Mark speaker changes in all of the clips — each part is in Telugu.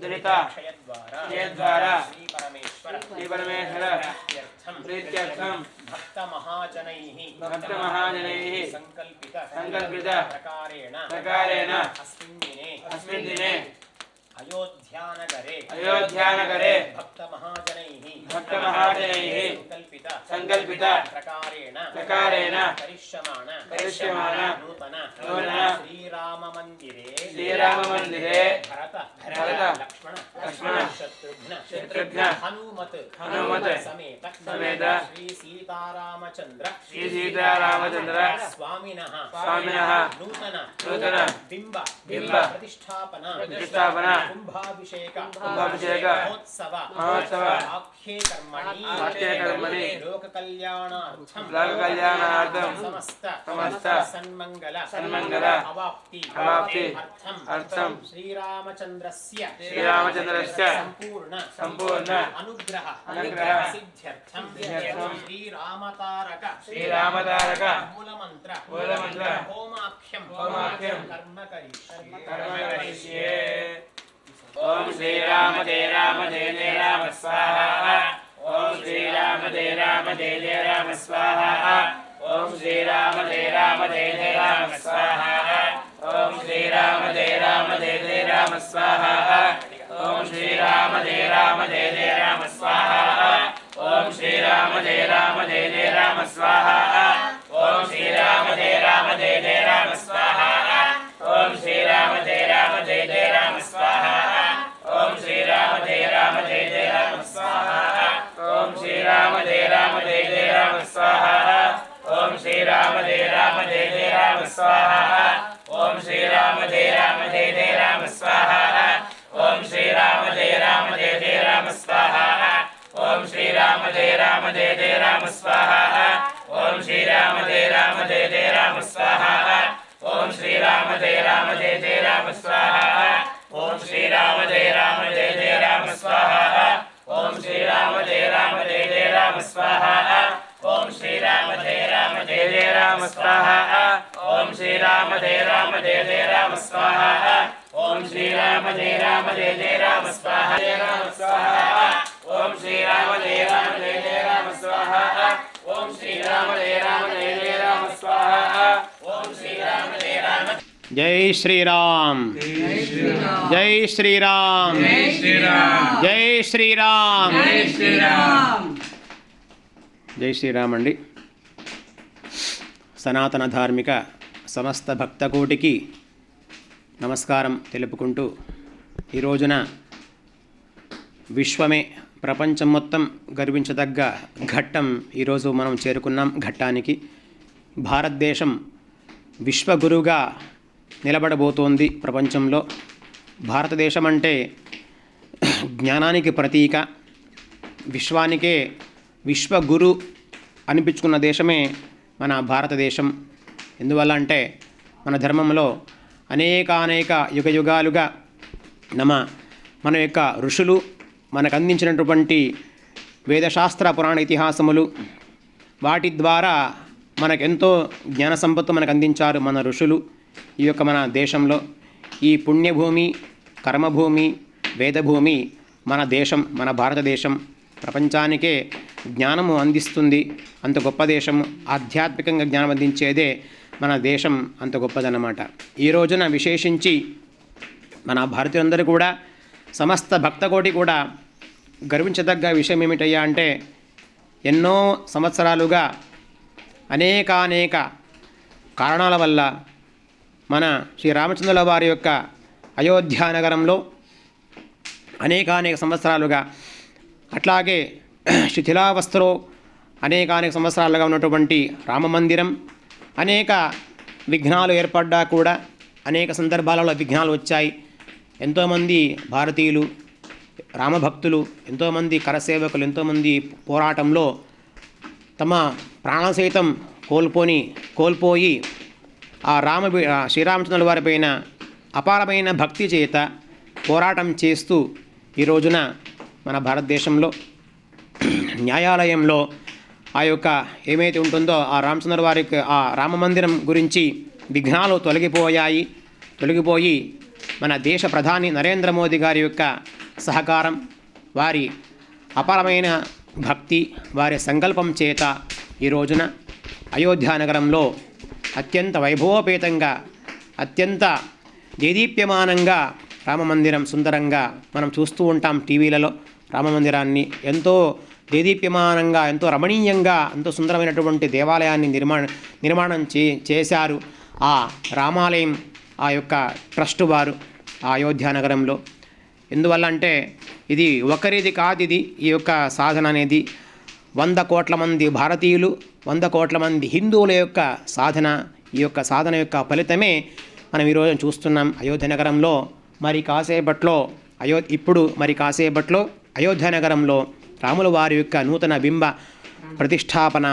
Speaker 1: दुरिता। द्वारा श्री परमेश्वर प्रीत्यर्थम
Speaker 2: भक्त महाजनैः
Speaker 1: भक्त महाजनैः
Speaker 2: संकल्पित
Speaker 1: संकल्पित
Speaker 2: प्रकारेण।
Speaker 1: प्रकारेण।
Speaker 2: अस्मिन् दिने।
Speaker 1: अस्मिन् दिने।
Speaker 2: अयोध्यानगरे।
Speaker 1: अयोध्यानगरे।
Speaker 2: भक्त महाजनैः
Speaker 1: भक्त महाजनैः
Speaker 2: संकल्पित
Speaker 1: संकल्पित
Speaker 2: प्रकारेण।
Speaker 1: प्रकारेण।
Speaker 2: करिष्यमाण।
Speaker 1: करिष्यमाण।
Speaker 2: శ్రీరామ
Speaker 1: మందిరే
Speaker 2: శ్రీరామ మందిరే భరత
Speaker 1: భరత.
Speaker 2: లక్ష్మణ.
Speaker 1: शत्रुघ्न हनुमत हनुमत समेत समेत श्री सीतारामचन्द्र श्री सीतारामचन्द्र स्वामिनः स्वामिनः नूतन नूतन बिम्ब बिम्ब प्रतिष्ठापन प्रतिष्ठापन कुम्भाभिषेक कुम्भाभिषेक महोत्सव महोत्सव आख्ये कर्मणि आख्ये कर्मणि लोककल्याणार्थं लोककल्याणार्थं समस्त समस्त सन्मङ्गल सन्मङ्गल अवाप्ति अवाप्ति अर्थं अर्थं श्रीरामचन्द्रस्य श्रीरामचन्द्र सुन्दरश्च सम्पूर्ण सम्पूर्ण अनुग्रह। अनुग्रह। सिद्ध्यर्थं श्रीरामतारक। श्रीरामतारक। मूलमन्त्र। मूलमन्त्र। होमाख्यं होमाख्यं। कर्म करिष्ये। कर्म करिष्ये। ओम श्री राम जय राम जय जय राम स्वाहा। ओम श्री राम जय राम जय जय राम स्वाहा। ओम श्री राम जय राम जय जय राम स्वाहा। ओम श्री राम जय राम जय जय राम स्वाहा। जय राम जय जय राम स्वाहा। ॐ श्रीराम जय राम जय जय राम स्वाहा। जय जय राम स्वाहा ओम श्री राम जय राम जय जय राम स्वाहा ओम श्री राम जय राम जय जय राम स्वाहा ओम श्री राम जय राम जय जय राम स्वाहा ओम श्री राम जय राम जय जय राम स्वाहा ओम श्री राम जय राम जय जय राम स्वाहा ओम श्री राम जय राम जय जय राम स्वाहा ओम श्री राम जय राम जय जय राम स्वाहा जय राम स्वाहा
Speaker 2: జై శ్రీరామ్. జై శ్రీరామ్. జై శ్రీరామ్. జై శ్రీరామ్. అండి సనాతన ధార్మిక సమస్త భక్తకోటికి నమస్కారం తెలుపుకుంటూ ఈ రోజున విశ్వమే ప్రపంచం మొత్తం గర్వించదగ్గ ఘట్టం ఈరోజు మనం చేరుకున్నాం ఘట్టానికి. భారతదేశం విశ్వగురుగా నిలబడబోతోంది ప్రపంచంలో. భారతదేశం అంటే జ్ఞానానికి ప్రతీక విశ్వానికే విశ్వగురు అనిపించుకున్న దేశమే మన భారతదేశం. ఎందువల్ల అంటే మన ధర్మంలో అనేకానేక యుగ యుగాలుగా నమ మన యొక్క ఋషులు మనకు అందించినటువంటి వేదశాస్త్ర పురాణ ఇతిహాసములు వాటి ద్వారా మనకెంతో జ్ఞాన సంపత్తు మనకు అందించారు మన ఋషులు. ఈ యొక్క మన దేశంలో ఈ పుణ్యభూమి కర్మభూమి వేదభూమి మన దేశం మన భారతదేశం ప్రపంచానికే జ్ఞానము అందిస్తుంది. అంత గొప్ప దేశం ఆధ్యాత్మికంగా జ్ఞానం అందించేదే మన దేశం అంత గొప్పదన్నమాట. ఈ రోజున విశేషించి మన భారతీయులందరూ కూడా సమస్త భక్తకోటి కూడా గర్వించదగ్గ విషయం ఏమిటయ్యా అంటే ఎన్నో సంవత్సరాలుగా అనేకానేక కారణాల వల్ల మన శ్రీ రామచంద్రుల వారి యొక్క అయోధ్యా నగరంలో అనేకానేక సంవత్సరాలుగా అట్లాగే శిథిలావస్థలో అనేకానేక సంవత్సరాలుగా ఉన్నటువంటి రామమందిరం అనేక విఘ్నాలు ఏర్పడ్డా కూడా అనేక సందర్భాలలో విఘ్నాలు వచ్చాయి. ఎంతోమంది భారతీయులు రామభక్తులు ఎంతోమంది కరసేవకులు ఎంతోమంది పోరాటంలో తమ ప్రాణ సైతం కోల్పోని కోల్పోయి ఆ రామ శ్రీరామచంద్రుల వారిపైన అపారమైన భక్తి చేత పోరాటం చేస్తూ ఈ రోజున మన భారతదేశంలో న్యాయాలయంలో ఆ యొక్క ఏమైతే ఉంటుందో ఆ రామచంద్ర వారికి ఆ రామ మందిరం గురించి విఘ్నాలు తొలగిపోయాయి. తొలగిపోయి మన దేశ ప్రధాని నరేంద్ర మోదీ గారి యొక్క సహకారం వారి అపారమైన భక్తి వారి సంకల్పం చేత ఈ రోజున అయోధ్యానగరంలో అత్యంత వైభవోపేతంగా అత్యంత దేదీప్యమానంగా రామమందిరం సుందరంగా మనం చూస్తూ ఉంటాం టీవీలలో. రామమందిరాన్ని ఎంతో దేదీప్యమానంగా ఎంతో రమణీయంగా ఎంతో సుందరమైనటువంటి దేవాలయాన్ని నిర్మాణ నిర్మాణం చే చేశారు ఆ రామాలయం ఆ యొక్క ట్రస్ట్ వారు ఆ అయోధ్య నగరంలో. ఎందువల్ల అంటే ఇది ఒకరిది కాదు ఇది ఈ యొక్క సాధన అనేది. వంద కోట్ల మంది భారతీయులు వంద కోట్ల మంది హిందువుల యొక్క సాధన ఈ యొక్క సాధన యొక్క ఫలితమే మనం ఈరోజు చూస్తున్నాం అయోధ్య నగరంలో. మరి కాసేపట్లో అయో ఇప్పుడు మరి కాసేపట్లో అయోధ్య నగరంలో రాముల వారి యొక్క నూతన బింబ ప్రతిష్టాపన.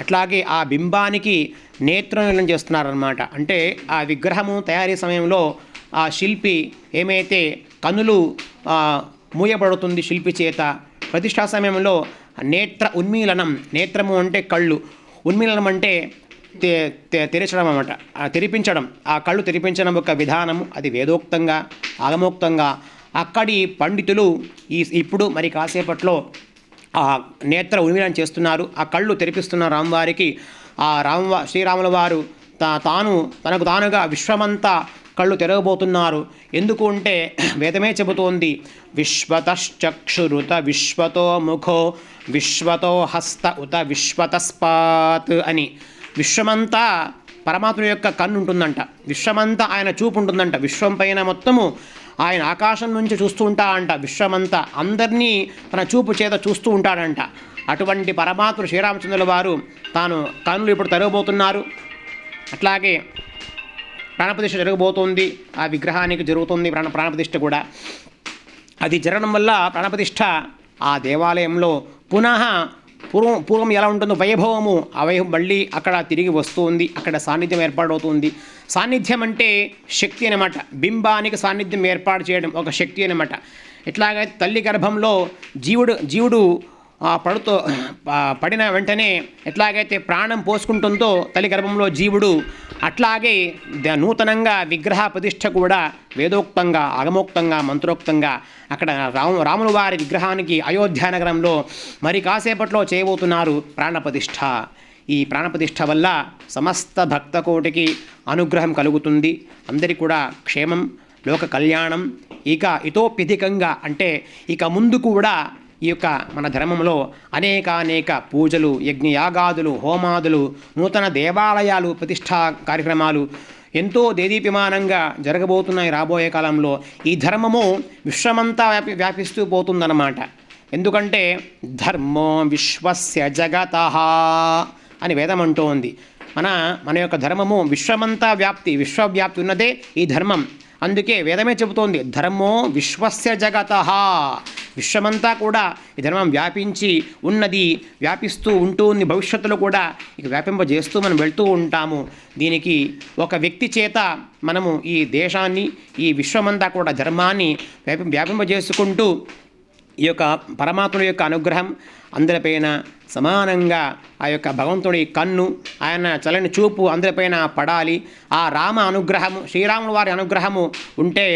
Speaker 2: అట్లాగే ఆ బింబానికి నేత్రనిలం చేస్తున్నారనమాట అంటే ఆ విగ్రహము తయారీ సమయంలో ఆ శిల్పి ఏమైతే కనులు మూయబడుతుంది శిల్పి చేత ప్రతిష్టా సమయంలో నేత్ర ఉన్మీలనం. నేత్రము అంటే కళ్ళు. ఉన్మీలనం అంటే తె తె- తెరచడం అన్నమాట. తెరిపించడం. ఆ కళ్ళు తెరిపించడం యొక్క విధానము. అది వేదోక్తంగా ఆగమోక్తంగా. అక్కడి పండితులు ఈ ఇప్పుడు మరి కాసేపట్లో ఆ నేత్ర ఉన్మీలనం చేస్తున్నారు. ఆ కళ్ళు తెరిపిస్తున్న రామవారికి ఆ రామ శ్రీరాముల వారు తా తాను తనకు తానుగా విశ్వమంతా కళ్ళు తెరవబోతున్నారు. ఎందుకు అంటే వేదమే చెబుతోంది విశ్వతశ్చక్షురుత విశ్వతో ముఖో విశ్వతో హస్త ఉత విశ్వతస్పాత్ అని. విశ్వమంతా పరమాత్మ యొక్క కన్ను ఉంటుందంట విశ్వమంతా ఆయన చూపు ఉంటుందంట విశ్వం పైన మొత్తము ఆయన ఆకాశం నుంచి చూస్తూ ఉంటా అంట విశ్వమంతా అందరినీ తన చూపు చేత చూస్తూ ఉంటాడంట అటువంటి పరమాత్మ శ్రీరామచంద్రుల వారు తాను కన్నులు ఇప్పుడు తరగబోతున్నారు అట్లాగే ప్రాణప్రతిష్ఠ జరగబోతోంది ఆ విగ్రహానికి జరుగుతుంది ప్రాణ ప్రాణప్రతిష్ఠ కూడా. అది జరగడం వల్ల ప్రాణప్రతిష్ఠ ఆ దేవాలయంలో పునః పూర్వం పూర్వం ఎలా ఉంటుందో వైభవము ఆ వైభవం మళ్ళీ అక్కడ తిరిగి వస్తుంది అక్కడ సాన్నిధ్యం ఏర్పాటవుతుంది. సాన్నిధ్యం అంటే శక్తి అనమాట బింబానికి సాన్నిధ్యం ఏర్పాటు చేయడం ఒక శక్తి అనమాట ఎట్లాగైతే తల్లి గర్భంలో జీవుడు జీవుడు ఆ పడుతో పడిన వెంటనే ఎట్లాగైతే ప్రాణం పోసుకుంటుందో తల్లి గర్భంలో జీవుడు అట్లాగే నూతనంగా విగ్రహ ప్రతిష్ఠ కూడా వేదోక్తంగా అగమోక్తంగా మంత్రోక్తంగా అక్కడ రాము రాముల వారి విగ్రహానికి అయోధ్య నగరంలో మరి కాసేపట్లో చేయబోతున్నారు ప్రాణప్రతిష్ఠ ఈ ప్రాణప్రతిష్ఠ వల్ల సమస్త భక్తకోటికి అనుగ్రహం కలుగుతుంది. అందరికీ కూడా క్షేమం లోక కళ్యాణం ఇక ఇతోప్యధికంగా అంటే ఇక ముందు కూడా ఈ యొక్క మన ధర్మంలో అనేకానేక పూజలు యజ్ఞయాగాదులు హోమాదులు నూతన దేవాలయాలు ప్రతిష్టా కార్యక్రమాలు ఎంతో దేదీప్యమానంగా జరగబోతున్నాయి రాబోయే కాలంలో. ఈ ధర్మము విశ్వమంతా వ్యాపి వ్యాపిస్తూ పోతుందన్నమాట. ఎందుకంటే ధర్మో విశ్వస్య జగత అని వేదం అంటోంది. మన మన యొక్క ధర్మము విశ్వమంతా వ్యాప్తి విశ్వవ్యాప్తి ఉన్నదే ఈ ధర్మం. అందుకే వేదమే చెబుతోంది ధర్మో విశ్వస్య జగత. విశ్వమంతా కూడా ఈ ధర్మం వ్యాపించి ఉన్నది వ్యాపిస్తూ ఉంటూ ఉంది. భవిష్యత్తులో కూడా ఇక వ్యాపింపజేస్తూ మనం వెళ్తూ ఉంటాము. దీనికి ఒక వ్యక్తి చేత మనము ఈ దేశాన్ని ఈ విశ్వమంతా కూడా ధర్మాన్ని వ్యాపి వ్యాపింపజేసుకుంటూ ఈ యొక్క పరమాత్మ యొక్క అనుగ్రహం అందరిపైన సమానంగా ఆ యొక్క భగవంతుడి కన్ను ఆయన చలని చూపు అందరిపైన పడాలి. ఆ రామ అనుగ్రహము శ్రీరాముల వారి అనుగ్రహము ఉంటే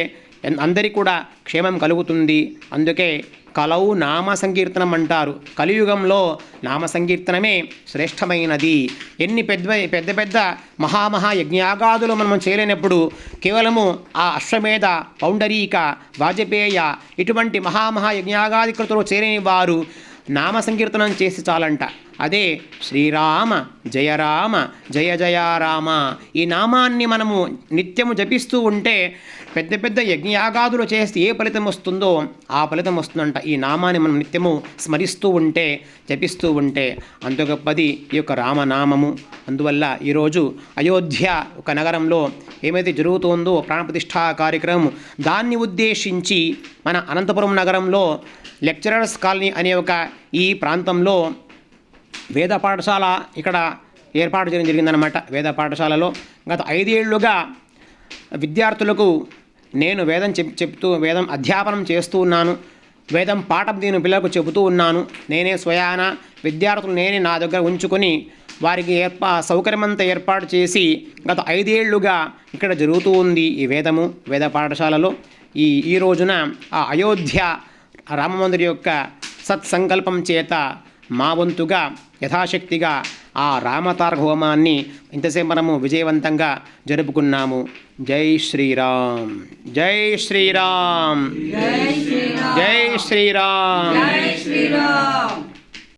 Speaker 2: అందరికీ కూడా క్షేమం కలుగుతుంది. అందుకే కలవు నామ సంకీర్తనం అంటారు. కలియుగంలో నామ సంకీర్తనమే శ్రేష్టమైనది. ఎన్ని పెద్ద పెద్ద పెద్ద మహామహా యజ్ఞాగాదులు మనం చేయలేనప్పుడు కేవలము ఆ అశ్వమేధ పౌండరీక వాజపేయ ఇటువంటి మహామహా యజ్ఞయాగాదికృతులు చేరని వారు నామ సంకీర్తనం చేసి చాలంట. అదే శ్రీరామ జయ రామ జయ జయ రామ. ఈ నామాన్ని మనము నిత్యము జపిస్తూ ఉంటే పెద్ద పెద్ద యజ్ఞయాగాదులు చేస్తే ఏ ఫలితం వస్తుందో ఆ ఫలితం వస్తుందంట. ఈ నామాన్ని మనం నిత్యము స్మరిస్తూ ఉంటే జపిస్తూ ఉంటే అంత గొప్పది ఈ యొక్క రామనామము. అందువల్ల ఈరోజు అయోధ్య ఒక నగరంలో ఏమైతే జరుగుతుందో ప్రాణప్రతిష్ఠా కార్యక్రమం దాన్ని ఉద్దేశించి మన అనంతపురం నగరంలో లెక్చరర్స్ కాలనీ అనే ఒక ఈ ప్రాంతంలో వేద పాఠశాల ఇక్కడ ఏర్పాటు చేయడం జరిగిందనమాట వేద పాఠశాలలో గత ఐదేళ్ళుగా విద్యార్థులకు నేను వేదం చెప్ చెప్తూ వేదం అధ్యాపనం చేస్తూ ఉన్నాను. వేదం పాఠం దీని పిల్లలకు చెబుతూ ఉన్నాను. నేనే స్వయాన విద్యార్థులు నేనే నా దగ్గర ఉంచుకొని వారికి ఏర్పా సౌకర్యమంతా ఏర్పాటు చేసి గత ఐదేళ్ళుగా ఇక్కడ జరుగుతూ ఉంది ఈ వేదము వేద పాఠశాలలో. ఈ ఈ రోజున ఆ అయోధ్య రామమందిర్ యొక్క సత్సంకల్పం చేత మా వంతుగా యథాశక్తిగా ఆ రామతారక హోమాన్ని ఇంతసేపు మనము విజయవంతంగా జరుపుకున్నాము. జై శ్రీరామ్. జై శ్రీరామ్. జై శ్రీరామ్.
Speaker 3: జై శ్రీరామ్.